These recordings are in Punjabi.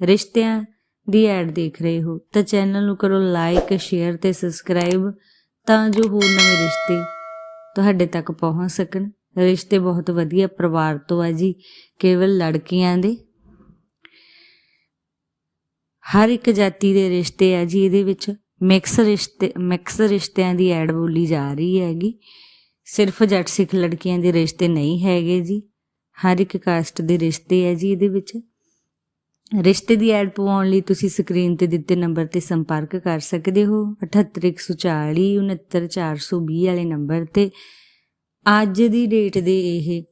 ਰਿਸ਼ਤਿਆਂ ਦੀ ਐਡ ਦੇਖ ਰਹੇ ਹੋ, ਤਾਂ ਚੈਨਲ ਨੂੰ ਕਰੋ ਲਾਈਕ ਸ਼ੇਅਰ ਤੇ ਸਬਸਕ੍ਰਾਈਬ ਤਾਂ ਜੋ ਹੋਰ ਨਵੇਂ ਰਿਸ਼ਤੇ ਤੁਹਾਡੇ ਤੱਕ ਪਹੁੰਚ ਸਕਣ। ਰਿਸ਼ਤੇ ਬਹੁਤ ਵਧੀਆ ਪਰਿਵਾਰ ਤੋਂ ਆ ਜੀ, ਕੇਵਲ ਲੜਕੀਆਂ ਦੇ। ਹਰ ਇੱਕ ਜਾਤੀ ਦੇ ਰਿਸ਼ਤੇ ਆ ਜੀ, ਇਹਦੇ ਵਿੱਚ ਮਿਕਸ ਰਿਸ਼ਤੇ ਮਿਕਸ ਰਿਸ਼ਤਿਆਂ ਦੀ ਐਡ ਬੋਲੀ ਜਾ ਰਹੀ ਹੈਗੀ। ਸਿਰਫ ਜੱਟ ਸਿੱਖ ਲੜਕੀਆਂ ਦੇ ਰਿਸ਼ਤੇ ਨਹੀਂ ਹੈਗੇ ਜੀ, ਹਰ ਇੱਕ ਕਾਸਟ ਦੇ ਰਿਸ਼ਤੇ ਹੈ ਜੀ, ਇਹਦੇ ਵਿੱਚ। ਰਿਸ਼ਤੇ ਦੀ ਐਡ ਪਵਾਉਣ ਲਈ ਤੁਸੀਂ ਸਕਰੀਨ ਤੇ ਦਿੱਤੇ ਨੰਬਰ ਤੇ ਸੰਪਰਕ ਕਰ ਸਕਦੇ ਹੋ। 78140 69420 ਵਾਲੇ ਨੰਬਰ ਤੇ। ਅੱਜ ਦੀ ਡੇਟ ਦੇ ਇਹ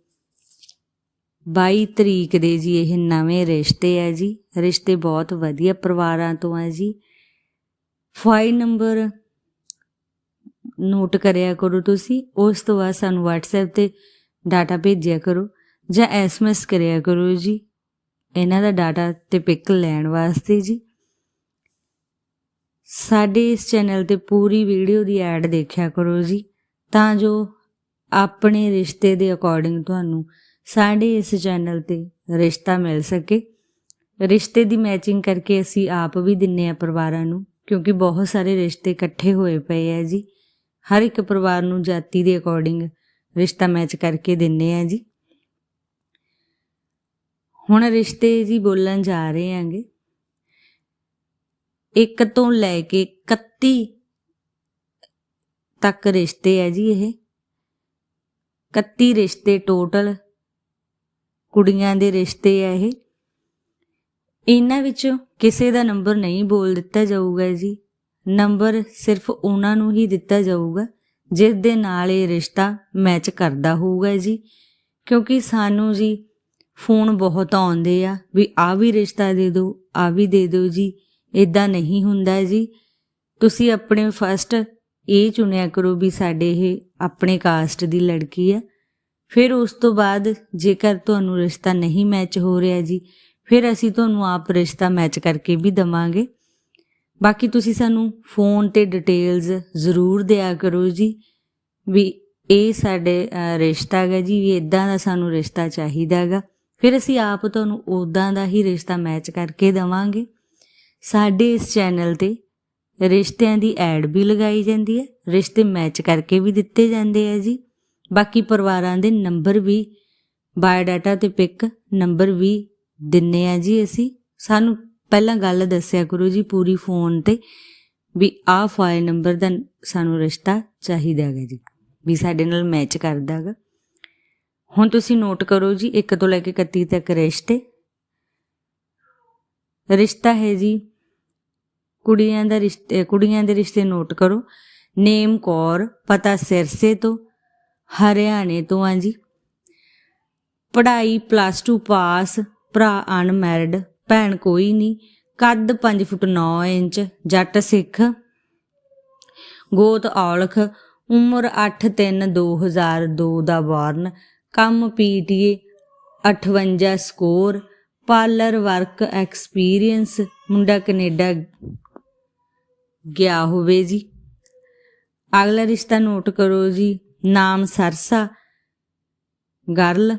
22 ਤਰੀਕ ਦੇ ਜੀ, ਇਹ ਨਵੇਂ ਰਿਸ਼ਤੇ ਹੈ ਜੀ। ਰਿਸ਼ਤੇ ਬਹੁਤ ਵਧੀਆ ਪਰਿਵਾਰਾਂ ਤੋਂ ਹੈ ਜੀ। ਫਾਈਲ ਨੰਬਰ ਨੋਟ ਕਰਿਆ ਕਰੋ ਤੁਸੀਂ। ਉਸ ਤੋਂ ਬਾਅਦ ਸਾਨੂੰ WhatsApp ਤੇ ਡਾਟਾ ਭੇਜਿਆ ਕਰੋ ਜਾਂ SMS ਕਰਿਆ ਕਰੋ ਜੀ। ਇਹਨਾਂ ਦਾ ਡਾਟਾ ਤੇ ਪਿਕ ਲੈਣ ਵਾਸਤੇ ਜੀ। ਸਾਡੇ ਇਸ ਚੈਨਲ ਤੇ ਪੂਰੀ ਵੀਡੀਓ ਦੀ ਐਡ ਦੇਖਿਆ ਕਰੋ ਜੀ। ਤਾਂ ਜੋ ਆਪਣੇ ਰਿਸ਼ਤੇ ਦੇ ਅਕੋਰਡਿੰਗ ਤੁਹਾਨੂੰ ਸਾਡੇ ਇਸ ਚੈਨਲ ਤੇ ਰਿਸ਼ਤਾ ਮਿਲ ਸਕੇ। ਰਿਸ਼ਤੇ ਦੀ ਮੈਚਿੰਗ ਕਰਕੇ ਅਸੀਂ ਆਪ ਵੀ ਦਿੰਨੇ ਆ ਪਰਿਵਾਰਾਂ ਨੂੰ, ਕਿਉਂਕਿ ਬਹੁਤ ਸਾਰੇ ਰਿਸ਼ਤੇ ਇਕੱਠੇ ਹੋਏ ਪਏ ਆ ਜੀ। ਹਰ ਇੱਕ ਪਰਿਵਾਰ ਨੂੰ ਜਾਤੀ ਦੇ ਅਕੋਰਡਿੰਗ ਰਿਸ਼ਤਾ ਮੈਚ ਕਰਕੇ ਦਿੰਨੇ ਆ ਜੀ। ਹੁਣ ਰਿਸ਼ਤੇ ਜੀ ਬੋਲਣ ਜਾ ਰਹੇ ਆਂਗੇ। ਇੱਕ ਤੋਂ ਲੈ ਕੇ 31 ਤੱਕ ਰਿਸ਼ਤੇ ਹੈ ਜੀ ਇਹ। 31 ਰਿਸ਼ਤੇ ਟੋਟਲ ਕੁੜੀਆਂ ਦੇ ਰਿਸ਼ਤੇ ਆ ਇਹ। ਇਹਨਾਂ ਵਿੱਚੋਂ ਕਿਸੇ ਦਾ ਨੰਬਰ ਨਹੀਂ ਬੋਲ ਦਿੱਤਾ ਜਾਊਗਾ ਜੀ। ਨੰਬਰ ਸਿਰਫ ਉਹਨਾਂ ਨੂੰ ਹੀ ਦਿੱਤਾ ਜਾਊਗਾ, ਜਿਸ ਦੇ ਨਾਲ ਇਹ ਰਿਸ਼ਤਾ ਮੈਚ ਕਰਦਾ ਹੋਊਗਾ ਜੀ। ਕਿਉਂਕਿ ਸਾਨੂੰ ਜੀ ਫੋਨ ਬਹੁਤ ਆਉਂਦੇ ਆ ਵੀ ਆ ਵੀ ਰਿਸ਼ਤਾ ਦੇ ਦਿਓ ਆ ਵੀ ਦੇ ਦਿਓ ਜੀ ਇਦਾਂ ਨਹੀਂ ਹੁੰਦਾ ਜੀ। ਤੁਸੀਂ ਆਪਣੇ ਫਸਟ ਇਹ ਚੁਣਿਆ ਕਰੋ ਵੀ ਸਾਡੇ ਇਹ ਆਪਣੇ ਕਾਸਟ ਦੀ ਲੜਕੀ ਆ। ਫਿਰ ਉਸ ਤੋਂ ਬਾਅਦ ਜੇਕਰ ਤੁਹਾਨੂੰ ਰਿਸ਼ਤਾ ਨਹੀਂ ਮੈਚ ਹੋ ਰਿਹਾ ਜੀ, ਫਿਰ ਅਸੀਂ ਤੁਹਾਨੂੰ ਆਪ ਰਿਸ਼ਤਾ ਮੈਚ ਕਰਕੇ ਵੀ ਦਵਾਂਗੇ। ਬਾਕੀ ਤੁਸੀਂ ਸਾਨੂੰ ਫੋਨ ਤੇ ਡਿਟੇਲਸ ਜ਼ਰੂਰ ਦਿਆ ਕਰੋ ਜੀ ਵੀ ਇਹ ਸਾਡੇ ਰਿਸ਼ਤਾ ਹੈਗਾ ਜੀ, ਵੀ ਇਦਾਂ ਦਾ ਸਾਨੂੰ ਰਿਸ਼ਤਾ ਚਾਹੀਦਾ ਹੈਗਾ। ਫਿਰ ਅਸੀਂ ਆਪ ਤੁਹਾਨੂੰ ਉਦਾਂ ਦਾ ਹੀ ਰਿਸ਼ਤਾ ਮੈਚ ਕਰਕੇ ਦਵਾਂਗੇ। ਸਾਡੇ ਇਸ ਚੈਨਲ ਤੇ ਰਿਸ਼ਤਿਆਂ ਦੀ ਐਡ ਵੀ ਲਗਾਈ ਜਾਂਦੀ ਹੈ। ਰਿਸ਼ਤੇ ਮੈਚ ਕਰਕੇ ਵੀ ਦਿੱਤੇ ਜਾਂਦੇ ਆ ਜੀ। ਬਾਕੀ ਪਰਿਵਾਰਾਂ ਦੇ ਨੰਬਰ ਵੀ ਬਾਇਓਡਾਟਾ ਤੇ ਪਿਕ ਨੰਬਰ ਵੀ ਦਿੰਨੇ ਆ ਜੀ ਅਸੀਂ। ਸਾਨੂੰ ਪਹਿਲਾਂ ਗੱਲ ਦੱਸਿਆ ਕਰੋ ਜੀ ਪੂਰੀ ਫੋਨ ਤੇ ਵੀ ਆਹ ਫਾਈਲ ਨੰਬਰ ਦਾ ਸਾਨੂੰ ਰਿਸ਼ਤਾ ਚਾਹੀਦਾ ਹੈਗਾ ਜੀ, ਵੀ ਸਾਡੇ ਨਾਲ ਮੈਚ ਕਰਦਾ ਹੈਗਾ। ਹੁਣ ਤੁਸੀਂ ਨੋਟ ਕਰੋ ਜੀ 1 ਤੋਂ ਲੈ ਕੇ 31 ਤੱਕ ਰਿਸ਼ਤੇ। ਰਿਸ਼ਤਾ ਹੈ ਜੀ, ਕੁੜੀਆਂ ਦਾ ਰਿਸ਼ਤੇ, ਕੁੜੀਆਂ ਦੇ ਰਿਸ਼ਤੇ ਨੋਟ ਕਰੋ। ਨੇਮ ਕੌਰ, ਪਤਾ ਸਿਰਸੇ ਤੋਂ, ਹਰਿਆਣੇ ਤੋਂ ਆ ਜੀ। ਪੜ੍ਹਾਈ ਪਲੱਸ 2 ਪਾਸ, ਭਰਾ ਅਨਮੈਰਿਡ, ਭੈਣ ਕੋਈ ਨਹੀਂ, ਕੱਦ 5 ਫੁੱਟ 9 ਇੰਚ, ਜੱਟ ਸਿੱਖ। ਗੋਤ ਔਲਖ, ਉਮਰ 8/3/2002 ਦਾ ਵਾਰਨ। ਕੰਮ PTE 58 score, parlour work experience, ਮੁੰਡਾ ਕੈਨੇਡਾ ਗਿਆ ਹੋਵੇ ਜੀ। ਅਗਲਾ ਰਿਸ਼ਤਾ ਨੋਟ ਕਰੋ ਜੀ, ਨਾਮ ਸਰਸਾ, ਗਰਲ,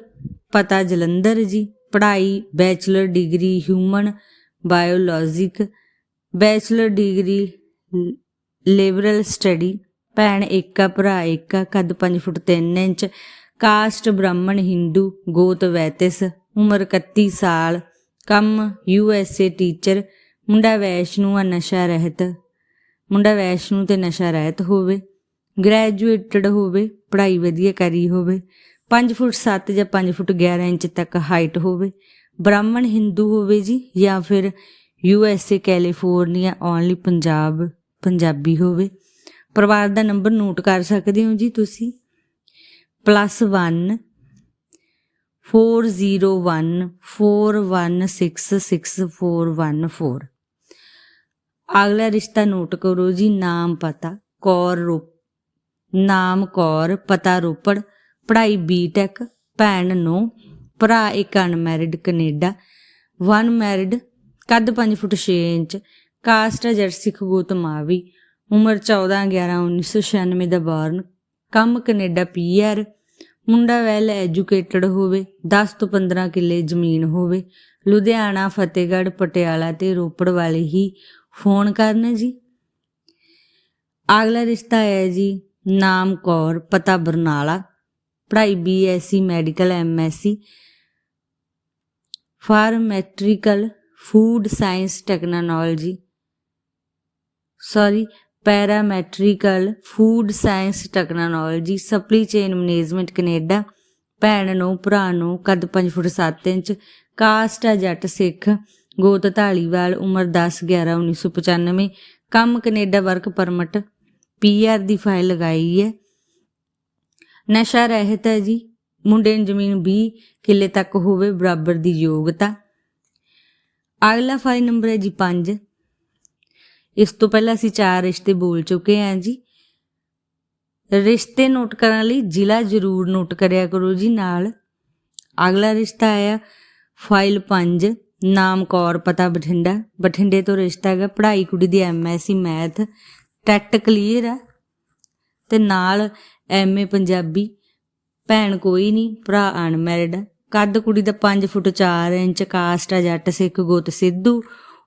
ਪਤਾ ਜਲੰਧਰ ਜੀ। ਪੜ੍ਹਾਈ, bachelor degree human biologic, bachelor degree liberal study. ਭੈਣ ਇੱਕ ਆ ਭਰਾ ਇੱਕ ਆ ਕੱਦ 5 ਫੁੱਟ 3 ਇੰਚ ਕਾਸਟ ਬ੍ਰਾਹਮਣ ਹਿੰਦੂ ਗੋਤ ਵੈਤਿਸ, ਉਮਰ 31 ਸਾਲ, ਕੰਮ ਯੂ ਐਸ ਏ ਟੀਚਰ, ਮੁੰਡਾ ਵੈਸ਼ਨੂ ਆ ਨਸ਼ਾ ਰਹਿਤ। ਮੁੰਡਾ ਵੈਸ਼ਨੂ ਤੇ ਨਸ਼ਾ ਰਹਿਤ ਹੋਵੇ, ਗ੍ਰੈਜੂਏਟਡ ਹੋਵੇ, ਪੜ੍ਹਾਈ ਵਧੀਆ ਕਰੀ ਹੋਵੇ 5 ਫੁੱਟ 7 ਜਾਂ 5 ਫੁੱਟ 11 ਇੰਚ ਤੱਕ ਹਾਈਟ ਹੋਵੇ, ਬ੍ਰਾਹਮਣ ਹਿੰਦੂ ਹੋਵੇ ਜੀ, ਜਾਂ ਫਿਰ U S A California, only Punjab Punjabi ਹੋਵੇ। ਪਰਿਵਾਰ ਦਾ ਨੰਬਰ ਨੋਟ ਕਰ ਸਕਦੇ ਹੋ ਜੀ ਤੁਸੀਂ? ਪਲੱਸ +1 401 41661414 ਅਗਲਾ ਰਿਸ਼ਤਾ ਨੋਟ ਕਰੋ ਜੀ, ਨਾਮ ਪਤਾ, ਕੌਰ ਰੋ ਨਾਮ ਕੌਰ, ਪਤਾ ਰੋਪੜ, ਪੜ੍ਹਾਈ ਬੀਟੈਕ ਭੈਣ ਨੂੰ, ਭਰਾ ਇੱਕ ਅਨਮੈਰਿਡ ਕੈਨੇਡਾ ਵਨ ਮੈਰਿਡ ਕੱਦ 5 ਫੁੱਟ 6 ਇੰਚ ਕਾਸਟ ਜਰਸਿਕ ਗੋਤਮਾਵੀ ਉਮਰ 14 11 1996 ਦਾ ਬਾਰਨ ਕੰਮ ਕੈਨੇਡਾ ਪੀਆਰ ਮੁੰਡਾ ਵੈਲ ਐਜੂਕੇਟਡ ਹੋਵੇ 10 ਤੋਂ 15 ਕਿੱਲੇ ਜ਼ਮੀਨ ਹੋਵੇ, ਲੁਧਿਆਣਾ, ਫਤਿਹਗੜ੍ਹ, ਪਟਿਆਲਾ ਤੇ ਰੋਪੜ ਵਾਲੇ ਹੀ ਫੋਨ ਕਰਨ ਜੀ। ਅਗਲਾ ਰਿਸ਼ਤਾ ਹੈ ਜੀ ਨਾਮ ਕੌਰ, ਪਤਾ ਬਰਨਾਲਾ, ਪੜ੍ਹਾਈ BSc medical MSc ਫਾਰਮੈਟ੍ਰੀਕਲ food science technology sorry ਪੈਰਾਮੈਟ੍ਰੀਕਲ food science technology supply chain management Canada. ਭੈਣ ਨੂੰ, ਭਰਾ ਨੂੰ ਕੱਦ 5 ਫੁੱਟ 7 ਇੰਚ, ਕਾਸਟ ਆ ਜੱਟ ਸਿੱਖ। ਗੋਤ ਢਾਲੀਵਾਲ ਉਮਰ 10 11 1995 ਕੰਮ ਕੈਨੇਡਾ ਵਰਕ ਪਰਮਿਟ ਪੀਆਰ ਦੀ ਫਾਈਲ ਲਗਾਈ ਹੈ। ਨਸ਼ਾ ਰਹਿਤ ਹੈ ਜੀ, ਮੁੰਡੇ ਨੂੰ ਜ਼ਮੀਨ 20 ਕਿੱਲੇ ਤੱਕ ਹੋਵੇ, ਬਰਾਬਰ ਦੀ ਯੋਗਤਾ। ਅਗਲਾ ਫਾਈਲ ਨੰਬਰ ਹੈ ਜੀ 5 ਇਸ ਤੋਂ ਪਹਿਲਾਂ ਅਸੀਂ ਚਾਰ ਰਿਸ਼ਤੇ ਬੋਲ ਚੁੱਕੇ ਹਾਂ ਜੀ। ਰਿਸ਼ਤੇ ਨੋਟ ਕਰਨ ਲਈ ਜ਼ਿਲ੍ਹਾ ਜ਼ਰੂਰ ਨੋਟ ਕਰਿਆ ਕਰੋ ਜੀ ਨਾਲ। ਅਗਲਾ ਰਿਸ਼ਤਾ ਆਇਆ ਫਾਈਲ 5 ਨਾਮ ਕੌਰ, ਪਤਾ ਬਠਿੰਡਾ। ਬਠਿੰਡੇ ਤੋਂ ਰਿਸ਼ਤਾ ਹੈਗਾ ਪੜ੍ਹਾਈ ਕੁੜੀ ਦੀ ਐਮਐਸਸੀ ਮੈਥ। ਟੈਟ ਕਲੀਅਰ ਆ। ਤੇ ਨਾਲ ਐਮਏ ਪੰਜਾਬੀ। ਭੈਣ ਕੋਈ ਨਹੀਂ, ਭਰਾ ਅਨਮੈਰਿਡ। ਕੱਦ ਕੁੜੀ ਦਾ 5 ਫੁੱਟ 4 ਇੰਚ, ਕਾਸਟ ਆ ਜੱਟ ਸਿੱਖ ਗੁੱਤ ਸਿੱਧੂ।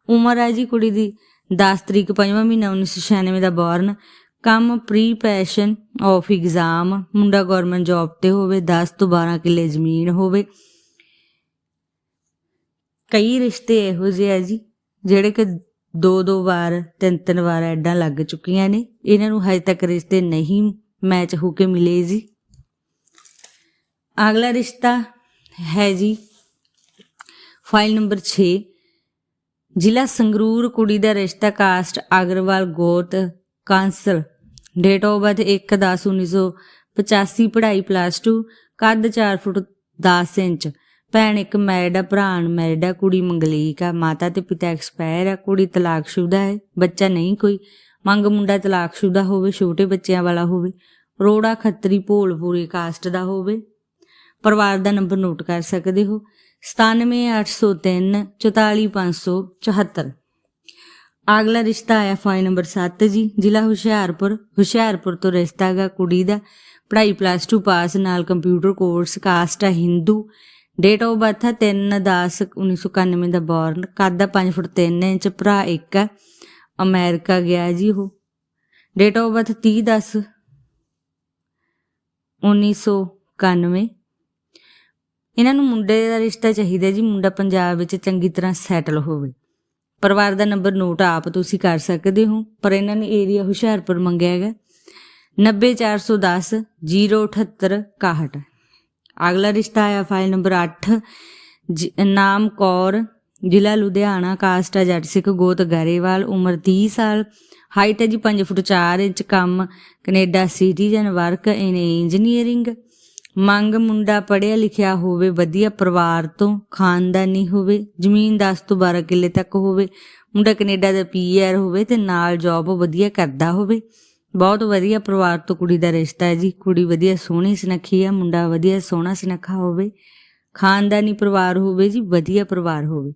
ਉਮਰ ਆ ਜੀ ਕੁੜੀ ਦੀ 10 ਤਰੀਕ 5ਵਾਂ ਮਹੀਨਾ 1996 ਦਾ ਬੋਰਨ ਕੰਮ ਪ੍ਰੀ ਪੈਸ਼ਨ ਆਫ ਐਗਜ਼ਾਮ ਮੁੰਡਾ ਗਵਰਨਮੈਂਟ ਜੌਬ ਤੇ ਹੋਵੇ 10 ਤੋਂ 12 ਕਿੱਲੇ ਜ਼ਮੀਨ ਹੋਵੇ। ਕਈ ਰਿਸ਼ਤੇ ਇਹੋ ਜਿਹੇ ਆ ਜੀ, ਜਿਹੜੇ ਕਿ ਦੋ ਦੋ ਵਾਰ, ਤਿੰਨ ਤਿੰਨ ਵਾਰ ਐਡਾਂ ਲੱਗ ਚੁੱਕੀਆਂ ਨੇ। ਇਹਨਾਂ ਨੂੰ ਹਜੇ ਤੱਕ ਰਿਸ਼ਤੇ ਨਹੀਂ ਮੈਚ ਹੋ ਕੇ ਮਿਲੇ ਜੀ। ਅਗਲਾ ਰਿਸ਼ਤਾ ਹੈ ਜੀ ਫਾਈਲ ਨੰਬਰ 6 ਜ਼ਿਲ੍ਹਾ ਸੰਗਰੂਰ ਕੁੜੀ ਦਾ ਰਿਸ਼ਤਾ ਕਾਸਟ ਅਗਰਵਾਲ ਗੋਤ ਕਾਂਸਲ। ਡੇਟ ਆਫ ਬਰਥ 1/10/1985 ਪੜ੍ਹਾਈ ਪਲੱਸ 2 ਕੱਦ 4 ਫੁੱਟ 10 ਇੰਚ। ਭੈਣ ਇੱਕ ਮੈਰਿਡ ਆ, ਭਰਾ ਅਨਮੈਰਿਡ ਆ, ਕੁੜੀ ਮੰਗਲੀਕ ਆ, ਮਾਤਾ ਤੇ ਪਿਤਾ ਐਕਸਪਾਇਰ ਆ, ਕੁੜੀ ਤਲਾਕਸ਼ੁਦਾ ਹੈ, ਬੱਚਾ ਨਹੀਂ ਕੋਈ। ਮੰਗ ਮੁੰਡਾ ਤਲਾਕਸ਼ੁਦਾ ਹੋਵੇ, ਛੋਟੇ ਬੱਚਿਆਂ ਵਾਲਾ ਹੋਵੇ, ਰੋੜਾ ਖੱਤਰੀ ਭੋਲਪੂਰੀ ਕਾਸਟ ਦਾ ਹੋਵੇ। ਪਰਿਵਾਰ ਦਾ ਨੰਬਰ ਨੋਟ ਕਰ ਸਕਦੇ ਹੋ। 97803 44574 ਅਗਲਾ ਰਿਸ਼ਤਾ ਆਇਆ ਫਾਈਲ ਨੰਬਰ 7 ਜੀ, ਜ਼ਿਲ੍ਹਾ ਹੁਸ਼ਿਆਰਪੁਰ ਹੁਸ਼ਿਆਰਪੁਰ ਤੋਂ ਰਿਸ਼ਤਾ ਹੈਗਾ ਕੁੜੀ ਦਾ। ਪੜ੍ਹਾਈ ਪਲੱਸ 2 ਪਾਸ ਨਾਲ ਕੰਪਿਊਟਰ ਕੋਰਸ ਕਾਸਟ ਹੈ ਹਿੰਦੂ ਡੇਟ ਆਫ ਬਰਥ ਹੈ 3/10/1991 ਦਾ ਬੋਰਨ ਕੱਦ 5 ਫੁੱਟ 3 ਇੰਚ, ਭਰਾ ਇੱਕ ਹੈ। ਅਮਰੀਕਾ ਗਿਆ ਜੀ ਉਹ। ਡੇਟ ਆਫ ਬਰਥ 30/10 1991 ਇਹਨਾਂ ਨੂੰ ਮੁੰਡੇ ਦਾ ਰਿਸ਼ਤਾ ਚਾਹੀਦਾ ਜੀ, ਮੁੰਡਾ ਪੰਜਾਬ ਵਿੱਚ ਚੰਗੀ ਤਰ੍ਹਾਂ ਸੈਟਲ ਹੋਵੇ। ਪਰਿਵਾਰ ਦਾ ਨੰਬਰ ਨੋਟ ਆਪ ਤੁਸੀਂ ਕਰ ਸਕਦੇ ਹੋ, ਪਰ ਇਹਨਾਂ ਨੇ ਏਰੀਆ ਹੁਸ਼ਿਆਰਪੁਰ ਮੰਗਿਆ ਹੈਗਾ। 90410 078 61 ਅਗਲਾ ਰਿਸ਼ਤਾ ਆਇਆ ਫਾਈਲ ਨੰਬਰ 8 ਨਾਮ ਕੌਰ, ਜ਼ਿਲ੍ਹਾ ਲੁਧਿਆਣਾ ਕਾਸਟ ਹੈ ਜੱਟ ਸਿੱਖ ਗੋਤ ਗਰੇਵਾਲ, ਉਮਰ 30 ਸਾਲ। ਹਾਈਟ ਹੈ ਜੀ 5 ਫੁੱਟ 4 ਇੰਚ, ਕੰਮ Canada citizen work in engineering ਮੰਗ ਮੁੰਡਾ ਪੜਿਆ ਲਿਖਿਆ ਹੋਵੇ, ਵਧੀਆ ਪਰਿਵਾਰ ਤੋਂ, ਖਾਨਦਾਨੀ ਹੋਵੇ, ਜ਼ਮੀਨ 10 ਤੋਂ 12 ਕਿੱਲੇ ਤੱਕ ਹੋਵੇ, ਮੁੰਡਾ ਕੈਨੇਡਾ ਦਾ ਪੀਆਰ ਹੋਵੇ ਤੇ ਨਾਲ ਜੌਬ ਵਧੀਆ ਕਰਦਾ ਹੋਵੇ। ਬਹੁਤ ਵਧੀਆ ਪਰਿਵਾਰ ਤੋਂ ਕੁੜੀ ਦਾ ਰਿਸ਼ਤਾ ਹੈ ਜੀ। ਕੁੜੀ ਵਧੀਆ ਸੋਹਣੀ ਸੁਨੱਖੀ ਹੈ ਮੁੰਡਾ ਵਧੀਆ ਸੋਹਣਾ ਸੁਨੱਖਾ ਹੋਵੇ। ਖਾਨਦਾਨੀ ਪਰਿਵਾਰ ਹੋਵੇ ਜੀ, ਵਧੀਆ ਪਰਿਵਾਰ ਹੋਵੇ।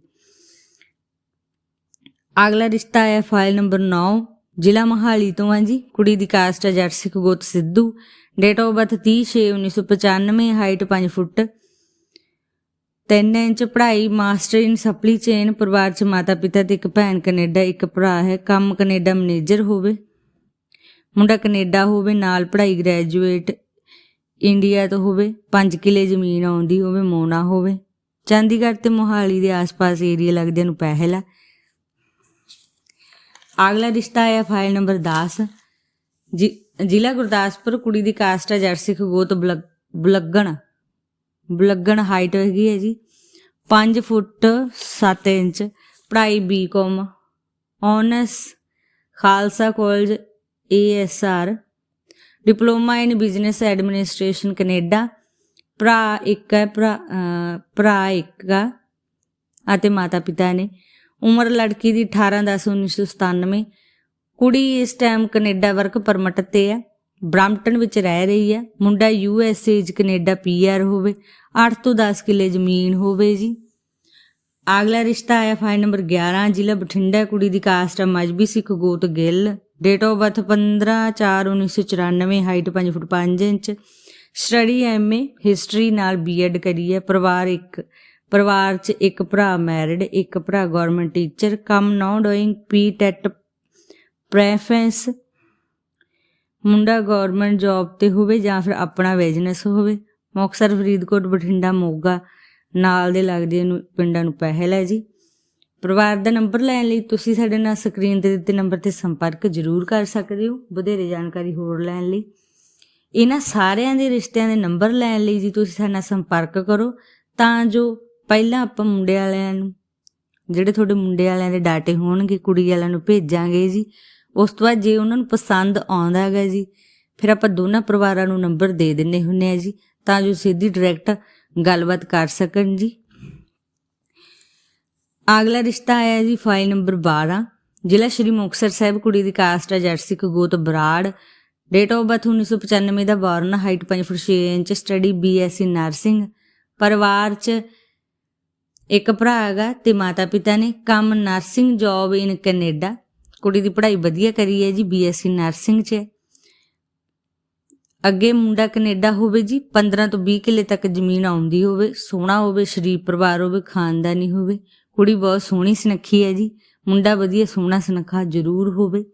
ਅਗਲਾ ਰਿਸ਼ਤਾ ਹੈ ਫਾਈਲ ਨੰਬਰ 9 ਜ਼ਿਲ੍ਹਾ ਮੋਹਾਲੀ ਤੋਂ ਆ ਜੀ। ਕੁੜੀ ਦੀ ਕਾਸਟ ਹੈ ਜੱਟ ਸਿੱਖ ਗੋਤ Sidhu. Date of birth 30/6/1995 height 5 foot. 3 inch ਪੜ੍ਹਾਈ, ਮਾਸਟਰ ਇਨ ਸਪਲੀ ਚੇਨ, ਪਰਿਵਾਰ ਚ ਮਾਤਾ ਪਿਤਾ ਤੇ ਇੱਕ ਭੈਣ ਕੈਨੇਡਾ, ਇੱਕ ਭਰਾ ਹੈ। ਕੰਮ ਕੈਨੇਡਾ ਮੈਨੇਜਰ ਹੋਵੇ, ਮੁੰਡਾ ਕੈਨੇਡਾ ਹੋਵੇ, ਨਾਲ ਪੜ੍ਹਾਈ ਗ੍ਰੈਜੂਏਟ ਇੰਡੀਆ ਤੋਂ ਹੋਵੇ 5 ਕਿੱਲੇ ਜ਼ਮੀਨ ਆਉਂਦੀ ਹੋਵੇ, ਮੋਨਾ ਹੋਵੇ। ਚੰਡੀਗੜ੍ਹ ਤੇ ਮੋਹਾਲੀ ਦੇ ਆਸ-ਪਾਸ ਏਰੀਆ ਲੱਗਦੇ ਨੂੰ ਪਹਿਲ ਹੈ ਅਗਲਾ ਰਿਸ਼ਤਾ ਆਇਆ ਫਾਈਲ ਨੰਬਰ 10 ਜੀ ਜ਼ਿਲ੍ਹਾ ਗੁਰਦਾਸਪੁਰ ਕੁੜੀ ਦੀ ਕਾਸਟ ਹੈ ਜੱਟ ਸਿੱਖ ਬਲੱਗਣ ਬਲੱਗਣ ਹਾਈਟ ਹੈਗੀ ਹੈ ਜੀ। 5 ਫੁੱਟ 7 ਇੰਚ, ਪੜ੍ਹਾਈ BCom honours Khalsa college ASR diploma in business administration Canada, ਭਰਾ ਇੱਕ ਹੈ, ਭਰਾ ਇੱਕ ਆ ਅਤੇ ਮਾਤਾ ਪਿਤਾ ਨੇ। ਉਮਰ ਲੜਕੀ ਦੀ 18 10 1997 ਕੁੜੀ ਇਸ ਟਾਈਮ ਕੈਨੇਡਾ ਵਰਕ ਪਰਮਿਟ ਤੇ ਹੈ ਬ੍ਰਾਂਪਟਨ ਵਿੱਚ ਰਹਿ ਰਹੀ ਹੈ ਮੁੰਡਾ ਯੂ ਐੱਸ ਏ ਚ ਕੈਨੇਡਾ ਪੀਆਰ ਹੋਵੇ। 8 ਤੋਂ 10 ਕਿੱਲੇ ਜ਼ਮੀਨ ਹੋਵੇ ਜੀ। ਅਗਲਾ ਰਿਸ਼ਤਾ ਆਇਆ ਫਾਈਲ ਨੰਬਰ 11 ਜ਼ਿਲ੍ਹਾ ਬਠਿੰਡਾ। ਕੁੜੀ ਦੀ ਕਾਸਟ ਹੈ ਮਜਬੀ ਸਿੱਖ ਗੋਤ Gill. Date of birth 15 4 1994 height 5 foot 5 inch. Study MA history ਨਾਲ ਬੀਐਡ ਕਰੀ ਹੈ ਪਰਿਵਾਰ ਇੱਕ, ਪਰਿਵਾਰ 'ਚ ਇੱਕ ਭਰਾ ਮੈਰਿਡ ਇੱਕ ਭਰਾ government teacher cum now doing P TET preference ਮੁੰਡਾ ਗਵਰਨਮੈਂਟ ਜੌਬ ਤੇ ਹੋਵੇ ਜਾਂ ਫਿਰ ਆਪਣਾ ਬਿਜ਼ਨਸ ਹੋਵੇ, ਮੁਕਤਸਰ, ਫਰੀਦਕੋਟ, ਬਠਿੰਡਾ, ਮੋਗਾ ਨਾਲ ਦੇ ਲੱਗਦੇ ਨੂੰ ਪਿੰਡਾਂ ਨੂੰ ਪਹਿਲ ਹੈ ਜੀ। ਪਰਿਵਾਰ ਦਾ ਨੰਬਰ ਲੈਣ ਲਈ ਤੁਸੀਂ ਸਾਡੇ ਨਾਲ ਸਕਰੀਨ ਤੇ ਦਿੱਤੇ ਨੰਬਰ ਤੇ ਸੰਪਰਕ ਜ਼ਰੂਰ ਕਰ ਸਕਦੇ ਹੋ, ਵਧੇਰੇ ਜਾਣਕਾਰੀ ਹੋਰ ਲੈਣ ਲਈ। ਇਹਨਾਂ ਸਾਰਿਆਂ ਦੇ ਰਿਸ਼ਤਿਆਂ ਦੇ ਨੰਬਰ ਲੈਣ ਲਈ ਜੀ ਤੁਸੀਂ ਸਾਡੇ ਨਾਲ ਸੰਪਰਕ ਕਰੋ, ਤਾਂ ਜੋ ਪਹਿਲਾਂ ਆਪਾਂ ਮੁੰਡੇ ਵਾਲਿਆਂ ਨੂੰ, ਜਿਹੜੇ ਤੁਹਾਡੇ ਮੁੰਡੇ ਵਾਲਿਆਂ ਦੇ ਡਾਟੇ ਹੋਣਗੇ, ਕੁੜੀ ਵਾਲਿਆਂ ਨੂੰ ਭੇਜਾਂਗੇ ਜੀ ਉਸ ਤੋਂ ਬਾਅਦ ਜੇ ਉਹਨਾਂ ਨੂੰ ਪਸੰਦ ਆਉਂਦਾ ਹੈਗਾ ਜੀ, ਫਿਰ ਆਪਾਂ ਦੋਨਾਂ ਪਰਿਵਾਰਾਂ ਨੂੰ ਨੰਬਰ ਦੇ ਦਿੰਨੇ ਹੁੰਨੇ ਆ ਜੀ, ਤਾਂ ਜੋ ਸਿੱਧੀ ਡਾਇਰੈਕਟ ਗੱਲਬਾਤ ਕਰ ਸਕਣ ਜੀ। ਅਗਲਾ ਰਿਸ਼ਤਾ ਆਇਆ ਜੀ ਫਾਈਲ ਨੰਬਰ 12 ਜ਼ਿਲ੍ਹਾ ਸ਼੍ਰੀ ਮੁਕਤਸਰ ਸਾਹਿਬ, ਕੁੜੀ ਦੀ ਕਾਸਟ ਹੈ Jatt Sikh Brar. Date of birth 1995 the born height 5 foot 6 inch study BSc nursing ਪਰਿਵਾਰ 'ਚ ਇੱਕ ਭਰਾ ਹੈਗਾ ਤੇ ਮਾਤਾ ਪਿਤਾ ਨੇ। ਕੰਮ ਨਰਸਿੰਗ ਜੌਬ ਇਨ ਕੈਨੇਡਾ ਕੁੜੀ ਦੀ ਪੜ੍ਹਾਈ ਵਧੀਆ ਕਰੀ ਹੈ ਜੀ ਬੀਐਸਸੀ ਨਰਸਿੰਗ 'ਚ ਹੈ। ਅੱਗੇ ਮੁੰਡਾ ਕੈਨੇਡਾ ਹੋਵੇ ਜੀ 15 ਤੋਂ 20 ਕਿੱਲੇ ਤੱਕ ਜ਼ਮੀਨ ਆਉਂਦੀ ਹੋਵੇ, ਸੋਹਣਾ ਹੋਵੇ, ਸ਼ਰੀਫ ਪਰਿਵਾਰ ਹੋਵੇ, ਖਾਨਦਾਨੀ ਹੋਵੇ, ਕੁੜੀ ਬਹੁਤ ਸੋਹਣੀ ਸੁਨੱਖੀ ਹੈ ਜੀ, ਮੁੰਡਾ ਵਧੀਆ ਸੋਹਣਾ ਸੁਨੱਖਾ ਜ਼ਰੂਰ ਹੋਵੇ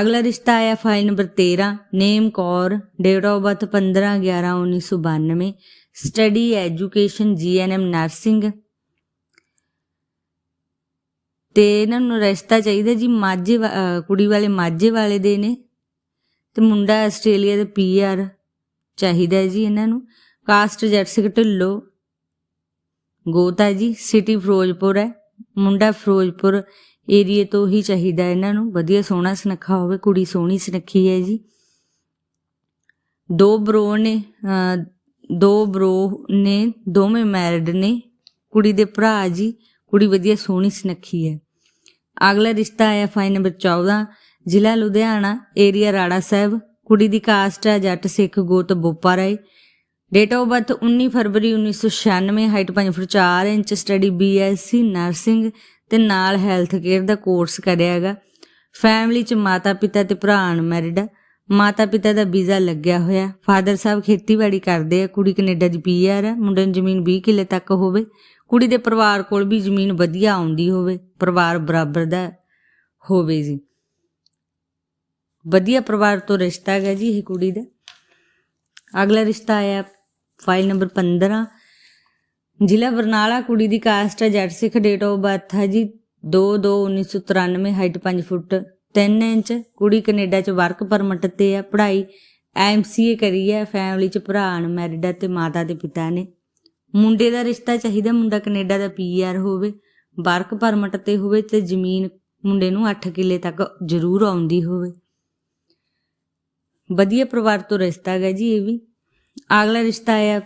ਅਗਲਾ ਰਿਸ਼ਤਾ ਆਇਆ file number 13 name Kaur date of birth 15 11 1992 study education GNM nursing ਤੇ ਇਹਨਾਂ ਨੂੰ ਰਸਤਾ ਚਾਹੀਦਾ ਜੀ ਮਾਝੇ ਵਾ- ਕੁੜੀ ਵਾਲੇ ਮਾਝੇ ਵਾਲੇ ਦੇ ਨੇ। ਤੇ ਮੁੰਡਾ ਆਸਟ੍ਰੇਲੀਆ ਦਾ ਪੀਆਰ ਚਾਹੀਦਾ ਜੀ ਇਹਨਾਂ ਨੂੰ। ਕਾਸਟ ਜੱਟ ਸਿੱਖ ਢਿੱਲੋਂ ਗੋਤਾ ਜੀ, ਸਿਟੀ ਫਿਰੋਜ਼ਪੁਰ ਹੈ। ਮੁੰਡਾ ਫਿਰੋਜ਼ਪੁਰ ਏਰੀਏ ਤੋਂ ਹੀ ਚਾਹੀਦਾ ਇਹਨਾਂ ਨੂੰ। ਵਧੀਆ ਸੋਹਣਾ ਸੁਨੱਖਾ ਹੋਵੇ, ਕੁੜੀ ਸੋਹਣੀ ਸੁਨੱਖੀ ਹੈ ਜੀ। ਦੋ ਬਰੋ ਨੇ ਦੋ ਬਰੋ ਨੇ, ਦੋਵੇਂ ਮੈਰਿਡ ਨੇ। ਕੁੜੀ ਦੇ ਭਰਾ ਜੀ, ਕੁੜੀ ਵਧੀਆ ਸੋਹਣੀ ਸੁਨੱਖੀ ਹੈ। ਅਗਲਾ ਰਿਸ਼ਤਾ ਹੈ ਫਾਈਲ ਨੰਬਰ 14 ਜ਼ਿਲ੍ਹਾ ਲੁਧਿਆਣਾ, ਏਰੀਆ ਰਾੜਾ ਸਾਹਿਬ। ਕੁੜੀ ਦੀ ਕਾਸਟ ਹੈ ਜੱਟ ਸਿੱਖ ਗੋਤ Boparai. Date of birth 19 ਫਰਵਰੀ 1996 height 5 foot 4 inch study BSc nursing ਤੇ ਨਾਲ ਹੈਲਥ ਕੇਅਰ ਦਾ ਕੋਰਸ ਕਰਿਆ ਹੈਗਾ। ਫੈਮਿਲੀ ਚ ਮਾਤਾ ਪਿਤਾ ਤੇ ਭਰਾ ਅਨਮੈਰਿਡ ਆ ਮਾਤਾ ਪਿਤਾ ਦਾ ਵੀਜ਼ਾ ਲੱਗਿਆ ਹੋਇਆ। ਫਾਦਰ ਸਾਹਿਬ ਖੇਤੀਬਾੜੀ ਕਰਦੇ ਆ। ਕੁੜੀ ਕੈਨੇਡਾ ਦੀ ਪੀਆਰ ਹੈ। ਮੁੰਡੇ ਨੂੰ ਜ਼ਮੀਨ 20 ਕਿੱਲੇ ਤੱਕ ਹੋਵੇ। ਕੁੜੀ ਦੇ ਪਰਿਵਾਰ ਕੋਲ ਵੀ ਜ਼ਮੀਨ ਵਧੀਆ ਆਉਂਦੀ ਹੋਵੇ। ਪਰਿਵਾਰ ਬਰਾਬਰ ਦਾ ਹੋਵੇ ਜੀ। ਵਧੀਆ ਪਰਿਵਾਰ ਤੋਂ ਰਿਸ਼ਤਾ ਹੈਗਾ ਜੀ ਇਹ ਕੁੜੀ ਦਾ। ਅਗਲਾ ਰਿਸ਼ਤਾ ਆਇਆ ਫਾਈਲ ਨੰਬਰ 15 ਜ਼ਿਲ੍ਹਾ ਬਰਨਾਲਾ ਕੁੜੀ ਦੀ ਕਾਸਟ ਹੈ, ਜੱਟ ਸਿੱਖ ਡੇਟ ਆਫ ਬਰਥ ਹੈ ਜੀ। 2/2/1993 ਹਾਈਟ 5 ਫੁੱਟ 3 ਇੰਚ। ਕੁੜੀ ਕੈਨੇਡਾ ਚ ਵਰਕ ਪਰਮਿਟ ਤੇ ਹੈ, ਪੜ੍ਹਾਈ ਐਮਸੀਏ ਕਰੀ ਹੈ। ਫੈਮਿਲੀ ਚ ਭਰਾ ਅਨਮੈਰਿਡ ਹੈ ਤੇ ਮਾਤਾ ਦੇ ਪਿਤਾ ਨੇ। ਮੁੰਡੇ ਦਾ ਰਿਸ਼ਤਾ ਚਾਹੀਦਾ, ਮੁੰਡਾ ਕੈਨੇਡਾ ਦਾ ਪੀਆਰ ਹੋਵੇ। ਵਰਕ ਪਰਮਿਟ ਤੇ ਹੋਵੇ ਤੇ ਜ਼ਮੀਨ ਮੁੰਡੇ ਨੂੰ 8 ਕਿੱਲੇ ਤੱਕ ਜ਼ਰੂਰ ਆਉਂਦੀ ਹੋਵੇ। ਵਧੀਆ ਪਰਿਵਾਰ ਤੋਂ ਰਿਸ਼ਤਾ ਹੈਗਾ ਜੀ ਇਹ ਵੀ। ਅਗਲਾ ਰਿਸ਼ਤਾ ਆਇਆ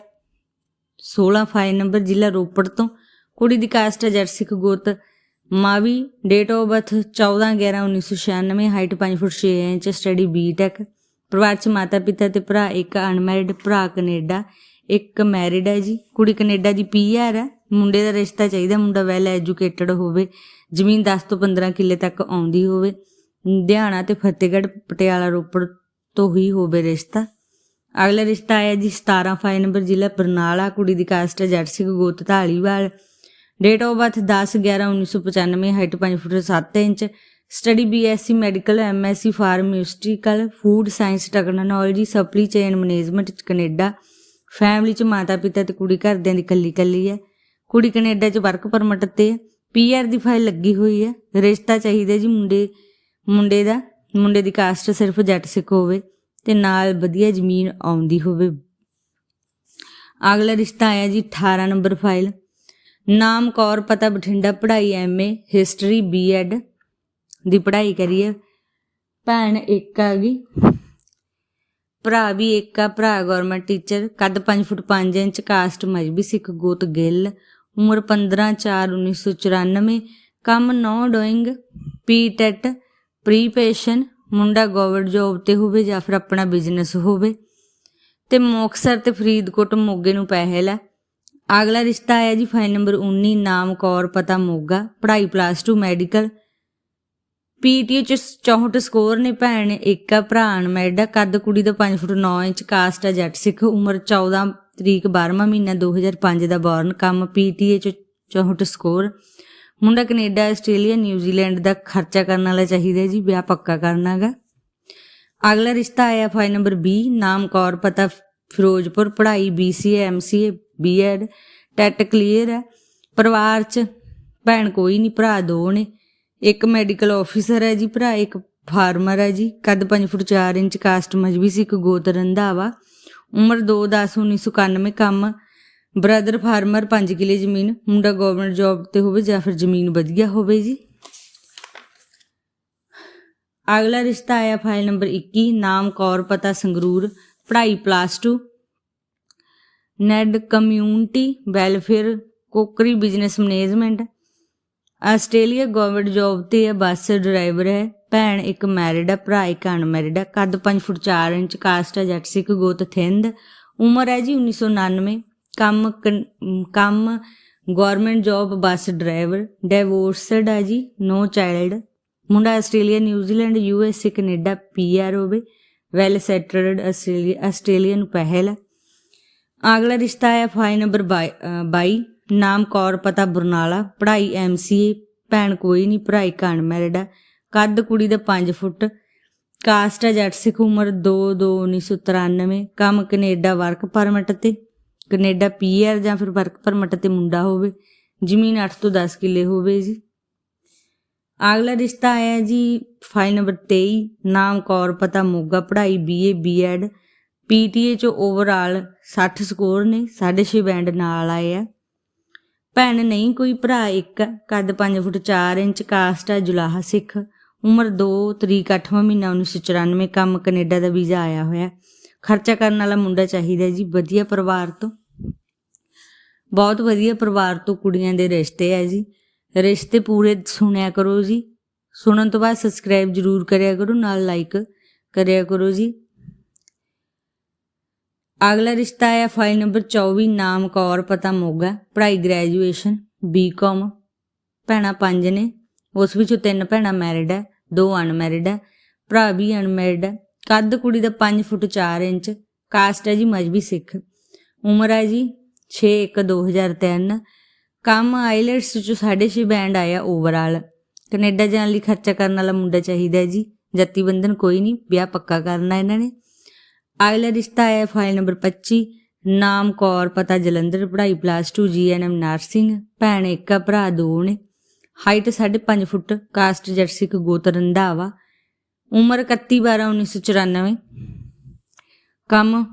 16 ਫਾਈਲ ਨੰਬਰ ਜ਼ਿਲ੍ਹਾ ਰੋਪੜ ਤੋਂ। ਕੁੜੀ ਦੀ ਕਾਸਟ ਹੈ ਜੱਟ ਗੋਤ Mavi date of birth 14 11 1996 height 5 foot 6 inch study BTech ਪਰਿਵਾਰ ਚ ਮਾਤਾ ਪਿਤਾ ਤੇ ਭਰਾ, ਇੱਕ ਅਨਮੈਰਿਡ ਭਰਾ ਕੈਨੇਡਾ, ਇੱਕ ਮੈਰਿਡ ਹੈ ਜੀ। ਕੁੜੀ ਕੈਨੇਡਾ ਦੀ ਪੀਆਰ ਹੈ। ਮੁੰਡੇ ਦਾ ਰਿਸ਼ਤਾ ਚਾਹੀਦਾ, ਮੁੰਡਾ ਵੈਲ ਐਜੂਕੇਟਡ ਹੋਵੇ, ਜ਼ਮੀਨ 10 ਤੋਂ 15 ਕਿੱਲੇ ਤੱਕ ਆਉਂਦੀ ਹੋਵੇ ਲੁਧਿਆਣਾ ਤੇ ਫਤਿਹਗੜ੍ਹ, ਪਟਿਆਲਾ, ਰੋਪੜ ਤੋਂ ਹੀ ਹੋਵੇ ਰਿਸ਼ਤਾ। ਅਗਲਾ ਰਿਸ਼ਤਾ ਆਇਆ ਜੀ 17 ਫਾਈਲ ਨੰਬਰ ਜ਼ਿਲ੍ਹਾ ਬਰਨਾਲਾ, ਕੁੜੀ ਦੀ ਕਾਸਟ ਹੈ ਜੱਟ ਸਿੰਘ ਗੋਤ Dhaliwal. Date of birth 10 11 1995 height 5 foot 7 inch. Study BSc medical MSc pharmaceutical food science technology supply chain management Canada. Family ਚ ਮਾਤਾ ਪਿਤਾ ਤੇ ਕੁੜੀ ਘਰਦਿਆਂ ਦੀ ਕੱਲੀ ਕੱਲੀ ਹੈ। ਕੁੜੀ ਕੈਨੇਡਾ ਚ ਵਰਕ ਪਰਮਿਟ ਤੇ ਪੀਆਰ ਦੀ ਫਾਈਲ ਲੱਗੀ ਹੋਈ ਹੈ। ਰਿਸ਼ਤਾ ਚਾਹੀਦਾ ਜੀ ਮੁੰਡੇ ਮੁੰਡੇ ਦਾ। ਮੁੰਡੇ ਦੀ ਕਾਸਟ ਸਿਰਫ ਜੱਟ ਸਿੱਖ ਹੋਵੇ ਤੇ ਨਾਲ ਵਧੀਆ ਜ਼ਮੀਨ ਆਉਂਦੀ ਹੋਵੇ। ਅਗਲਾ ਰਿਸ਼ਤਾ ਆਇਆ ਜੀ 18 ਨੰਬਰ ਫਾਈਲ। ਨਾਮ ਕੌਰ, ਪਤਾ ਬਠਿੰਡਾ, ਪੜ੍ਹਾਈ ਐਮਏ ਹਿਸਟਰੀ ਬੀਐਡ ਦੀ ਪੜ੍ਹਾਈ ਕਰੀ ਹੈ। ਭੈਣ ਇੱਕ ਆ ਗਈ। ਭਰਾ ਵੀ ਇੱਕ ਆ, ਭਰਾ ਗਵਰਨਮੈਂਟ ਟੀਚਰ। ਕੱਦ 5 foot 5 inch caste Mazhabi Sikh ਗੋਤ ਗਿੱਲ। ਉਮਰ 15 4 1994 ਕੰਮ now doing P TET pre ਮੁੰਡਾ ਗਵਰਨਮੈਂਟ ਜੋਬ ਤੇ ਹੋਵੇ ਜਾਂ ਫਿਰ ਆਪਣਾ ਬਿਜ਼ਨਸ ਹੋਵੇ। ਤੇ ਮੁਕਤਸਰ ਤੇ ਫਰੀਦਕੋਟ ਮੋਗੇ ਨੂੰ ਪਹਿਲ ਹੈ। ਅਗਲਾ ਰਿਸ਼ਤਾ ਆਇਆ ਜੀ ਫਾਈਲ ਨੰਬਰ 19 ਨਾਮ ਕੌਰ, ਪਤਾ ਮੋਗਾ, ਪੜ੍ਹਾਈ ਪਲੱਸ 2 ਮੈਡੀਕਲ ਪੀਟੀਏ ਚ 64 ਸਕੋਰ ਨੇ ਭੈਣ, ਇੱਕ ਆ ਭਰਾ ਅਨਮੈਰਿਡ ਕੱਦ ਕੁੜੀ ਦਾ 5 ਫੁੱਟ 9 ਇੰਚ ਕਾਸਟ ਆ ਜੱਟ ਸਿੱਖ, ਉਮਰ 14 ਤਰੀਕ 12ਵਾਂ ਮਹੀਨਾ 2005 ਦਾ ਬੌਰਨ ਕੰਮ ਪੀਟੀਏ ਚ 64 ਸਕੋਰ। ਮੁੰਡਾ ਕੈਨੇਡਾ, ਆਸਟ੍ਰੇਲੀਆ ਨਿਊਜ਼ੀਲੈਂਡ ਦਾ ਖਰਚਾ ਕਰਨ ਵਾਲਾ ਚਾਹੀਦਾ ਜੀ, ਵਿਆਹ ਪੱਕਾ ਕਰਨਾਗਾ ਅਗਲਾ ਰਿਸ਼ਤਾ ਆਇਆ ਫਾਈਲ ਨੰਬਰ 20 ਨਾਮ ਕੌਰ, ਪਤਾ ਫਿਰੋਜ਼ਪੁਰ, ਪੜ੍ਹਾਈ BCA MCA BEd TET clear ਹੈ। ਪਰਿਵਾਰ ਚ ਭੈਣ ਕੋਈ ਨਹੀਂ ਭਰਾ ਦੋ ਨੇ। ਇੱਕ ਮੈਡੀਕਲ ਆਫੀਸਰ ਹੈ ਜੀ, ਭਰਾ ਇੱਕ ਫਾਰਮਰ ਹੈ ਜੀ। ਕੱਦ 5 foot 4 inch caste Mazhabi Sikh ਗੋਤ ਰੰਧਾਵਾ। ਉਮਰ 2 10 1991 ਕੰਮ ਬ੍ਰਦਰ ਫਾਰਮਰ 5 ਕਿਲੇ ਜ਼ਮੀਨ, ਮੁੰਡਾ ਗਵਰਨਮੈਂਟ ਜੌਬ ਤੇ ਹੋਵੇ ਜਾਂ ਫਿਰ ਜ਼ਮੀਨ ਵਧੀਆ ਹੋਵੇ ਜੀ। ਅਗਲਾ ਰਿਸ਼ਤਾ ਆਇਆ ਫਾਈਲ ਨੰਬਰ 21 ਨਾਮ ਕੌਰ, ਪਤਾ ਸੰਗਰੂਰ, ਪੜ੍ਹਾਈ plus 2 ਨੈਡ community welfare cookery business management Australia government job ਤੇ ਹੈ, ਬੱਸ ਡਰਾਈਵਰ ਹੈ। ਭੈਣ, ਇੱਕ ਮੈਰਿਡ ਆ, ਭਰਾ, ਇੱਕ ਅਨਮੈਰਿਡ ਹੈ ਕੱਦ 5 ਫੁੱਟ 4 ਇੰਚ, ਕਾਸਟ ਹੈ ਜੱਟ ਸਿੱਖ ਗੋਤ ਥਿੰਦ। ਉਮਰ ਹੈ ਜੀ 1999 ਕੰਮ ਕੰਮ government job bus driver divorced ਹੈ ਜੀ ਨੋ ਚਾਈਲਡ ਮੁੰਡਾ Australia New Zealand U S A Canada, P R ਹੋਵੇ। ਵੈਲ ਸੈਟਲਡ ਆਸਟ੍ਰੇਲੀਆ ਆਸਟ੍ਰੇਲੀਆ ਨੂੰ ਪਹਿਲ। ਹੈ ਅਗਲਾ ਰਿਸ਼ਤਾ ਹੈ ਫਾਈਲ ਨੰਬਰ 22 ਨਾਮ ਕੌਰ ਪਤਾ ਬਰਨਾਲਾ। ਪੜ੍ਹਾਈ ਐਮਸੀਏ ਭੈਣ ਕੋਈ ਨਹੀਂ, ਭਰਾ ਇੱਕ ਅਨਮੈਰਿਡ ਹੈ ਕੱਦ ਕੁੜੀ ਦਾ 5 ਫੁੱਟ, ਕਾਸਟ ਹੈ ਜੱਟ ਸਿੱਖ ਉਮਰ 2 2 1993 ਕੰਮ ਕੈਨੇਡਾ ਵਰਕ ਪਰਮਿਟ ਤੇ, ਕੈਨੇਡਾ ਪੀਆਰ ਜਾਂ ਫਿਰ ਵਰਕ ਪਰਮਿਟ ਤੇ ਮੁੰਡਾ ਹੋਵੇ, ਜ਼ਮੀਨ 8 ਤੋਂ 10 ਕਿੱਲੇ ਹੋਵੇ ਜੀ। ਅਗਲਾ ਰਿਸ਼ਤਾ ਆਇਆ ਜੀ ਫਾਈਲ ਨੰਬਰ 23 ਨਾਮ ਕੌਰ, ਪਤਾ ਮੋਗਾ, ਪੜ੍ਹਾਈ ਬੀਏ, ਬੀਐਡ, ਪੀਟੀਏ ਚ ਓਵਰਆਲ 60 ਸਕੋਰ ਨੇ 6.5 ਬੈਂਡ ਨਾਲ ਆਏ ਆ। ਭੈਣ ਨਹੀਂ, ਕੋਈ ਭਰਾ ਇੱਕ, ਕੱਦ 5 ਫੁੱਟ 4 ਇੰਚ, ਕਾਸਟ ਆ ਜੁਲਾਹਾ ਸਿੱਖ। ਉਮਰ 2 ਤਰੀਕ 8ਵਾਂ ਮਹੀਨਾ 1994 ਕੰਮ ਕੈਨੇਡਾ ਦਾ ਵੀਜ਼ਾ ਆਇਆ ਹੋਇਆ। ਖਰਚਾ ਕਰਨ ਵਾਲਾ ਮੁੰਡਾ ਚਾਹੀਦਾ ਜੀ, ਵਧੀਆ ਪਰਿਵਾਰ ਤੋਂ। ਬਹੁਤ ਵਧੀਆ ਪਰਿਵਾਰ ਤੋਂ ਕੁੜੀਆਂ ਦੇ ਰਿਸ਼ਤੇ ਆ ਜੀ। ਰਿਸ਼ਤੇ ਪੂਰੇ ਸੁਣਿਆ ਕਰੋ ਜੀ। ਸੁਣਨ ਤੋਂ ਬਾਅਦ ਸਬਸਕ੍ਰਾਈਬ ਜਰੂਰ ਕਰਿਆ ਕਰੋ, ਨਾਲ ਲਾਈਕ ਕਰਿਆ ਕਰੋ ਜੀ। ਅਗਲਾ ਰਿਸ਼ਤਾ ਹੈ ਫਾਈਲ ਨੰਬਰ 24 ਨਾਮ ਕੌਰ, ਪਤਾ ਮੋਗਾ। ਪੜ੍ਹਾਈ ਗ੍ਰੈਜੂਏਸ਼ਨ ਬੀਕਾਮ ਭੈਣਾਂ ਪੰਜ ਨੇ। ਉਸ ਵਿੱਚੋਂ ਤਿੰਨ ਭੈਣਾਂ ਮੈਰਿਡ ਹੈ ਦੋ ਅਨਮੈਰਿਡ ਹੈ ਭਰਾ ਵੀ ਅਨਮੈਰਿਡ ਹੈ ਕੱਦ ਕੁੜੀ ਦਾ 5 ਫੁੱਟ 4 ਇੰਚ, ਕਾਸਟ ਹੈ ਜੀ ਮਜਬੀ ਸਿੱਖ। ਉਮਰ ਹੈ ਜੀ 6 1 2003 ਕੰਮ ਆਈਲੈਟਸ ਚ 6.5 ਬੈਂਡ ਆਇਆ ਓਵਰਆਲ। ਕੈਨੇਡਾ ਜਾਣ ਲਈ ਖਰਚਾ ਕਰਨ ਵਾਲਾ ਮੁੰਡਾ ਚਾਹੀਦਾ ਜੀ। ਜੱਤੀ ਬੰਧਨ ਕੋਈ ਨਹੀਂ, ਵਿਆਹ ਪੱਕਾ ਕਰਨਾ ਇਹਨਾਂ ਨੇ। ਅਗਲਾ ਰਿਸ਼ਤਾ ਹੈ ਫਾਈਲ ਨੰਬਰ 25 ਨਾਮ ਕੌਰ, ਪਤਾ ਜਲੰਧਰ, ਪੜ੍ਹਾਈ ਪਲੱਸ 2 ਜੀਐਨਐਮ ਨਰਸਿੰਗ ਭੈਣ ਇੱਕ ਆ ਭਰਾ ਦੋ ਨੇ। ਹਾਈਟ 5.5 ਫੁੱਟ, ਕਾਸਟ ਜਰਸਿਕ ਗੋਤ ਰੰਧਾਵਾ, ਉਮਰ 31 12 1994 ਕੰਮ,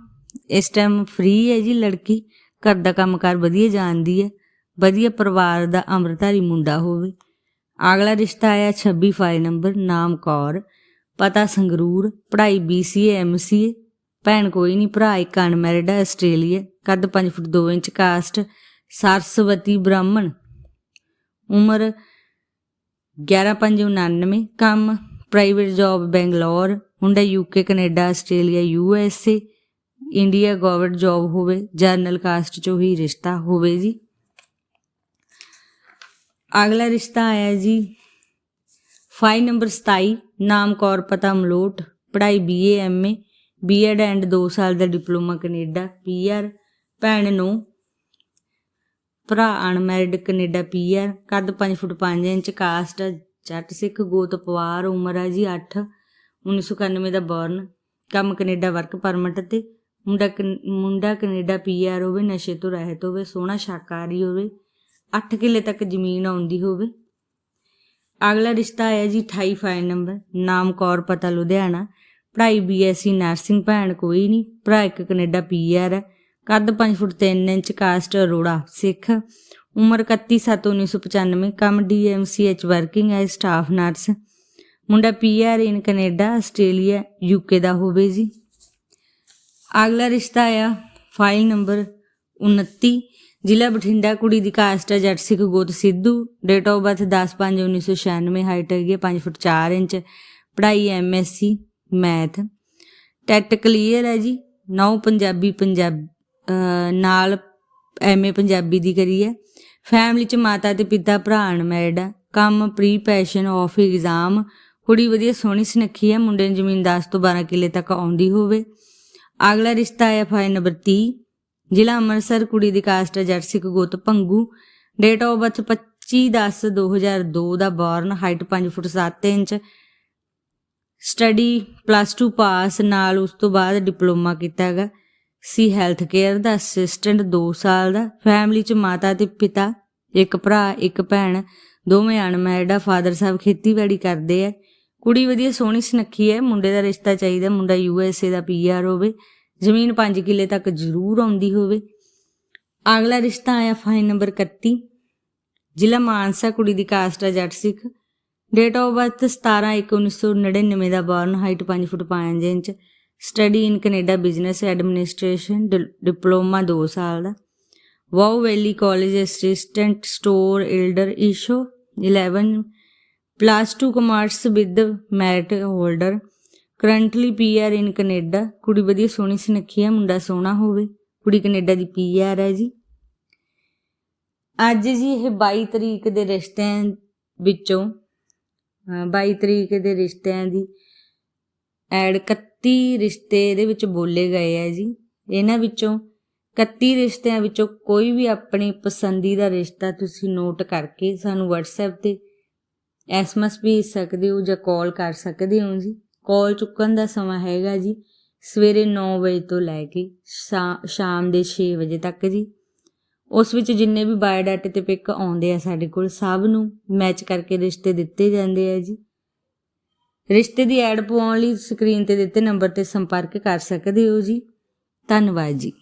ਇਸ ਟਾਈਮ ਫ੍ਰੀ ਹੈ ਜੀ ਲੜਕੀ, ਘਰ ਦਾ ਕੰਮਕਾਰ ਵਧੀਆ ਜਾਣਦੀ ਹੈ, ਵਧੀਆ ਪਰਿਵਾਰ ਦਾ ਅੰਮ੍ਰਿਤਧਾਰੀ ਮੁੰਡਾ ਹੋਵੇ। ਅਗਲਾ ਰਿਸ਼ਤਾ ਆਇਆ 26 ਫਾਈਲ ਨੰਬਰ, ਨਾਮ ਕੌਰ, ਪਤਾ ਸੰਗਰੂਰ, ਪੜ੍ਹਾਈ BCA MCA ਭੈਣ ਕੋਈ ਨਹੀਂ, ਭਰਾ ਇੱਕ ਅਨਮੈਰਿਡ ਹੈ, ਆਸਟ੍ਰੇਲੀਆ, ਕੱਦ 5 ਫੁੱਟ 2 ਇੰਚ, ਕਾਸਟ ਸਰਸਵਤੀ ਬ੍ਰਾਹਮਣ। ਉਮਰ 11599 ਕੰਮ ਪ੍ਰਾਈਵੇਟ ਜੌਬ ਬੈਂਗਲੌਰ ਹੁੰਦਾ UK Canada Australia USA India government job ਹੋਵੇ ਜਰਨਲ ਕਾਸਟ ਚੋਂ ਹੀ ਰਿਸ਼ਤਾ ਹੋਵੇ ਜੀ। ਅਗਲਾ ਰਿਸ਼ਤਾ ਆਇਆ ਜੀ ਫਾਈਲ ਨੰਬਰ 27 ਨਾਮ ਕੌਰ, ਪਤਾ ਮਲੋਟ, ਪੜ੍ਹਾਈ ਬੀਏ ਐਮਏ ਬੀਐਡ ਐਂਡ 2 ਸਾਲ ਦਾ ਡਿਪਲੋਮਾ ਕੈਨੇਡਾ ਪੀਆਰ ਭੈਣ ਨੂੰ ਭਰਾ ਅਨਮੈਰਿਡ ਕੈਨੇਡਾ ਪੀਆਰ, ਕੱਦ 5 ਫੁੱਟ 5 ਇੰਚ, ਕਾਸਟ ਜੱਟ ਸਿੱਖ, ਗੋਤ ਪਵਾਰ, ਉਮਰ ਹੈ ਜੀ 8 1991 ਦਾ ਬੌਰਨ ਕੰਮ ਕੈਨੇਡਾ ਵਰਕ ਪਰਮਿਟ ਤੇ, ਮੁੰਡਾ ਕਨ- ਮੁੰਡਾ ਕੈਨੇਡਾ ਪੀਆਰ ਹੋਵੇ, ਨਸ਼ੇ ਤੋਂ ਰਹਿਤ ਹੋਵੇ, ਸੋਹਣਾ ਸ਼ਾਕਾਹਾਰੀ ਹੋਵੇ 8 ਕਿੱਲੇ ਤੱਕ ਜ਼ਮੀਨ ਆਉਂਦੀ ਹੋਵੇ। ਅਗਲਾ ਰਿਸ਼ਤਾ ਆਇਆ ਜੀ 28 ਫਾਈਲ ਨੰਬਰ ਨਾਮ ਕੌਰ ਪਤਾ ਲੁਧਿਆਣਾ, ਪੜ੍ਹਾਈ ਬੀਐਸਸੀ ਨਰਸਿੰਗ ਭੈਣ ਕੋਈ ਨਹੀਂ, ਭਰਾ ਇੱਕ ਕੈਨੇਡਾ ਪੀਆਰ ਹੈ। ਕੱਦ 5 foot 3 inch caste Arora, Sikh. ਉਮਰ 31 7 1995 ਕੰਮ DMCH working as staff nurse. ਮੁੰਡਾ PR in Canada, Australia UK ਦਾ ਹੋਵੇ ਜੀ। ਅਗਲਾ ਰਿਸ਼ਤਾ ਆ, ਫਾਈਲ ਨੰਬਰ 29 ਜ਼ਿਲ੍ਹਾ ਬਠਿੰਡਾ, ਕੁੜੀ ਦੀ ਕਾਸਟ ਹੈ ਜੱਟ ਸਿੱਖ ਗੋਤ Sidhu. Date of birth 10/5/1996 height ਹੈਗੀ ਹੈ 5 ਫੁੱਟ 4 ਇੰਚ, ਪੜ੍ਹਾਈ ਐਮਐਸਸੀ ਮੈਥ। ਟੈਟ ਕਲੀਅਰ ਹੈ ਜੀ, ਨੌ ਪੰਜਾਬੀ ਪੰਜਾਬ ਨਾਲ ਐਮਏ ਪੰਜਾਬੀ ਦੀ ਕਰੀ ਹੈ। ਫੈਮਿਲੀ ਚ ਮਾਤਾ ਤੇ ਪਿਤਾ ਭਰਾ ਅਨਮੈਰਿਡ ਹੈ। ਕੰਮ ਪ੍ਰੀ ਪੈਸ਼ਨ ਆਫ ਐਗਜ਼ਾਮ ਕੁੜੀ ਵਧੀਆ ਸੋਹਣੀ ਸੁਨੱਖੀ ਹੈ। ਮੁੰਡੇ ਨੂੰ ਜ਼ਮੀਨ 10 ਤੋਂ 12 ਕਿੱਲੇ ਤੱਕ ਆਉਂਦੀ ਹੋਵੇ। ਅਗਲਾ ਰਿਸ਼ਤਾ ਹੈ ਫਾਈਲ ਨੰਬਰ 30 ਜ਼ਿਲ੍ਹਾ ਅੰਮ੍ਰਿਤਸਰ, ਕੁੜੀ ਦੀ ਕਾਸਟ ਹੈ ਜੱਟ ਸਿੱਖ ਗੋਤ Bhangu date of birth 25 10 2002 the born height 5 foot 7 inch. Study plus 2 pass ਨਾਲ ਉਸ ਤੋਂ ਬਾਅਦ ਡਿਪਲੋਮਾ ਕੀਤਾ ਹੈਗਾ। ਸੀ ਹੈਲਥ ਕੇਅਰ ਦਾ ਅਸਿਸਟੈਂਟ 2 ਸਾਲ ਦਾ ਫੈਮਿਲੀ ਚ ਮਾਤਾ ਤੇ ਪਿਤਾ, ਇੱਕ ਭਰਾ, ਇੱਕ ਭੈਣ, ਦੋਵੇਂ ਅਨਮੈਰਿਡ ਆ ਫਾਦਰ ਸਾਹਿਬ ਖੇਤੀਬਾੜੀ ਕਰਦੇ ਆ। ਕੁੜੀ ਵਧੀਆ ਸੋਹਣੀ ਸੁਨੱਖੀ ਹੈ ਮੁੰਡੇ ਦਾ ਰਿਸ਼ਤਾ ਚਾਹੀਦਾ, ਮੁੰਡਾ ਯੂ ਐਸ ਏ ਦਾ ਪੀਆਰ ਹੋਵੇ, ਜ਼ਮੀਨ 5 ਕਿੱਲੇ ਤੱਕ ਜ਼ਰੂਰ ਆਉਂਦੀ ਹੋਵੇ। ਅਗਲਾ ਰਿਸ਼ਤਾ ਆਇਆ ਫਾਈਨ ਨੰਬਰ 31 ਜ਼ਿਲ੍ਹਾ ਮਾਨਸਾ, ਕੁੜੀ ਦੀ ਕਾਸਟ ਆ Jatt Sikh. Date of birth 17 ਇੱਕ 1999 ਦਾ born height 5 foot 5 inch study in Canada business administration diploma 2 ਸਾਲ ਦਾ। Bow Valley College assistant store elder ਇਸ਼ੋ 11 plus 2 commerce with merit holder. Currently PR in Canada, ਕੁੜੀ ਵਧੀਆ ਸੋਹਣੀ ਸੁਨੱਖੀ ਹੈ ਮੁੰਡਾ ਸੋਹਣਾ ਹੋਵੇ। ਕੁੜੀ ਕੈਨੇਡਾ ਦੀ ਪੀਆਰ ਹੈ ਜੀ। ਅੱਜ ਜੀ ਇਹ 22 ਤਰੀਕ ਦੇ ਰਿਸ਼ਤਿਆਂ ਵਿੱਚੋਂ, ਅਹ 22 ਤਰੀਕ ਦੇ ਰਿਸ਼ਤਿਆਂ ਦੀ ਐਡ 31 ਰਿਸ਼ਤੇ ਇਹਦੇ ਵਿੱਚ ਬੋਲੇ ਗਏ ਆ ਜੀ। ਇਹਨਾਂ ਵਿੱਚੋਂ 31 ਰਿਸ਼ਤਿਆਂ ਵਿੱਚੋਂ ਕੋਈ ਵੀ ਆਪਣੀ ਪਸੰਦੀਦਾ ਰਿਸ਼ਤਾ ਤੁਸੀਂ ਨੋਟ ਕਰਕੇ ਸਾਨੂੰ WhatsApp ਤੇ ਐਸਐਮਐਸ ਭੇਜ ਸਕਦੇ ਹੋ ਜਾਂ ਕਾਲ ਕਰ ਸਕਦੇ ਹੋ ਜੀ। ਕਾਲ ਚੁੱਕਣ ਦਾ ਸਮਾਂ ਹੈਗਾ ਜੀ ਸਵੇਰੇ 9 ਵਜੇ ਤੋਂ ਲੈ ਕੇ ਸ਼ਾ- ਸ਼ਾਮ ਦੇ 6 ਵਜੇ ਤੱਕ ਜੀ। ਉਸ ਵਿੱਚ ਜਿੰਨੇ ਵੀ ਬਾਇਓਡਾਟਾ ਤੇ ਪਿਕ ਆਉਂਦੇ ਆ ਸਾਡੇ ਕੋਲ ਸਭ ਨੂੰ ਮੈਚ ਕਰਕੇ ਰਿਸ਼ਤੇ ਦਿੱਤੇ ਜਾਂਦੇ ਆ ਜੀ। ਰਿਸ਼ਤੇ ਦੀ ਐਡ ਪਵਾਉਣ ਲਈ ਸਕਰੀਨ ਤੇ ਦਿੱਤੇ ਨੰਬਰ ਤੇ ਸੰਪਰਕ ਕਰ ਸਕਦੇ ਹੋ ਜੀ। ਧੰਨਵਾਦ ਜੀ।